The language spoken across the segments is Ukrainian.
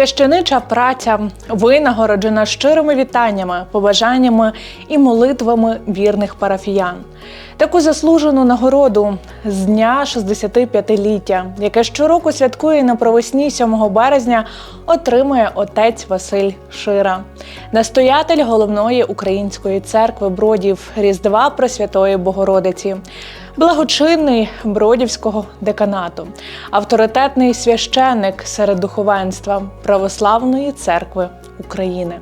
Священича праця винагороджена щирими вітаннями, побажаннями і молитвами вірних парафіян. Таку заслужену нагороду з дня 65-ліття, яке щороку святкує на провесні 7 березня, отримує отець Василь Шира, настоятель головної української церкви Бродів Різдва Пресвятої Богородиці, благочинний Бродівського деканату, авторитетний священник серед духовенства Православної церкви України.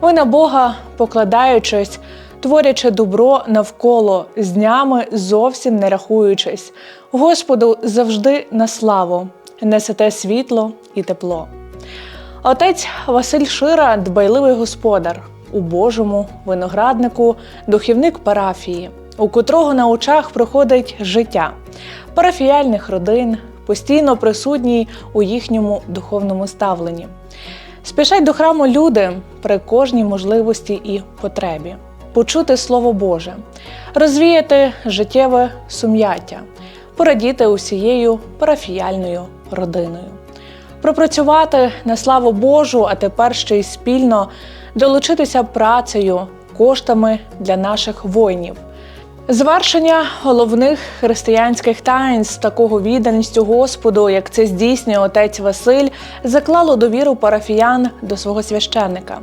Ви на Бога, покладаючись, творячи добро навколо з днями зовсім не рахуючись, Господу завжди на славу, несете світло і тепло. Отець Василь Шира дбайливий господар у Божому винограднику, духівник парафії, у котрого на очах проходить життя. Парафіяльних родин, постійно присутній у їхньому духовному ставленні. Спішать до храму люди при кожній можливості і потребі, почути Слово Боже, розвіяти життєве сум'яття, порадіти усією парафіяльною родиною, пропрацювати на славу Божу, а тепер ще й спільно долучитися працею, коштами для наших воїнів. Звершення головних християнських таїнств з такого відданістю Господу, як це здійснює отець Василь, заклало довіру парафіян до свого священника.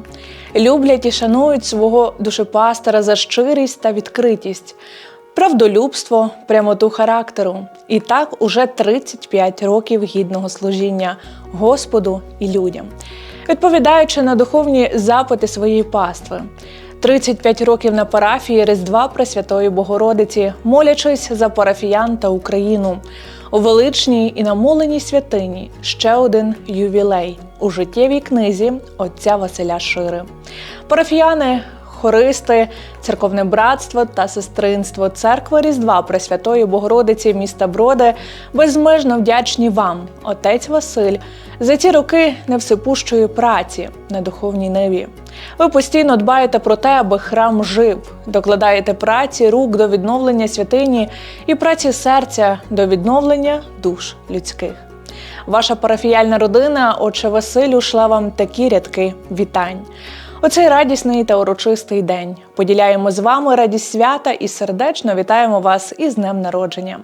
Люблять і шанують свого душепастера за щирість та відкритість, правдолюбство, прямоту характеру. І так уже 35 років гідного служіння Господу і людям, відповідаючи на духовні запити своєї пастви. 35 років на парафії Різдва Пресвятої Богородиці, молячись за парафіян та Україну. У величній і намоленій святині ще один ювілей у життєвій книзі отця Василя Шири. Парафіяни, хористи, церковне братство та сестринство церкви Різдва Пресвятої Богородиці міста Броди безмежно вдячні вам, отець Василь, за ці роки невсипущої праці на духовній ниві. Ви постійно дбаєте про те, аби храм жив, докладаєте праці рук до відновлення святині і праці серця до відновлення душ людських. Ваша парафіяльна родина, отче Василю, шла вам такі рядки вітань. У цей радісний та урочистий день поділяємо з вами радість свята і сердечно вітаємо вас із днем народження.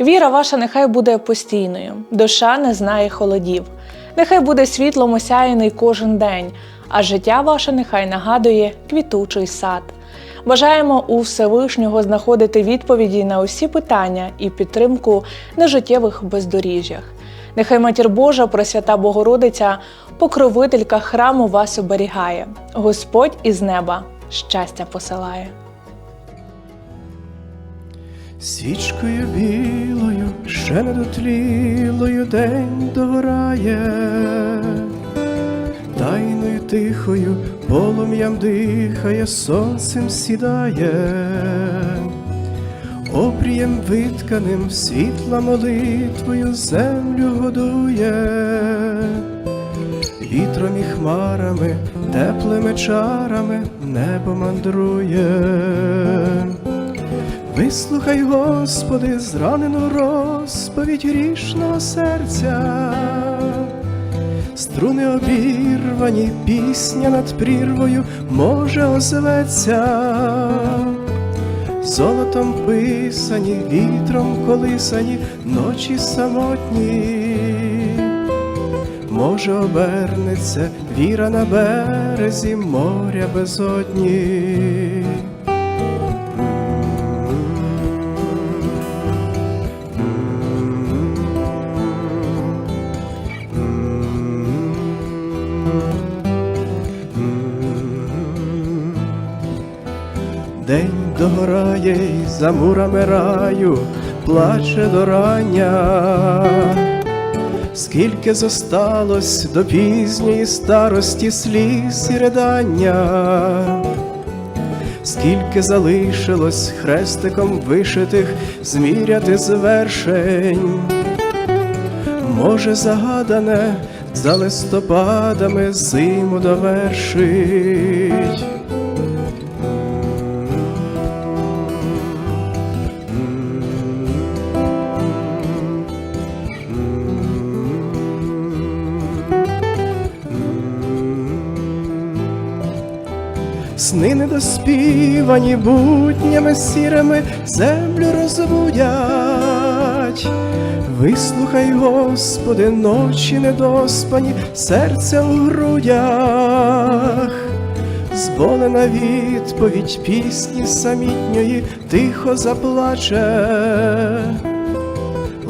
Віра ваша нехай буде постійною, душа не знає холодів. Нехай буде світлом осяяний кожен день, а життя ваше нехай нагадує квітучий сад. Бажаємо у Всевишнього знаходити відповіді на усі питання і підтримку на життєвих бездоріжжях. Нехай Матір Божа, Пресвята Богородиця, покровителька храму вас оберігає. Господь із неба щастя посилає. Свічкою білою, ще не дотлілою день догорає, тайною тихою полум'ям дихає, сонцем сідає, обрієм витканим світла молитвою землю годує, вітром і хмарами, теплими чарами небо мандрує. Вислухай, Господи, зранену розповідь грішного серця, струни обірвані, пісня над прірвою може озветься, золотом писані, вітром колисані, ночі самотні, може обернеться віра на березі моря безодні. День догорає й за мурами раю, плаче до рання, скільки зосталось до пізньої старості сліз і ридання, скільки залишилось хрестиком вишитих зміряти звершень, може загадане за листопадами зиму довершить. Сни недоспівані буднями сірими землю розбудять. Вислухай, Господи, ночі недоспані, серця у грудях. Зболена відповідь пісні самітньої тихо заплаче.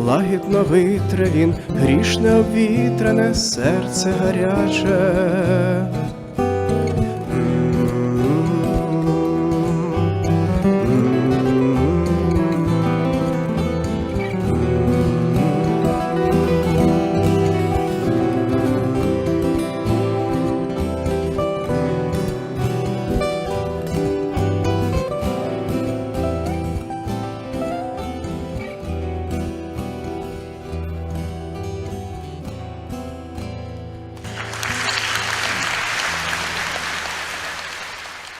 Лагідно витре він, грішне обвітрене серце гаряче.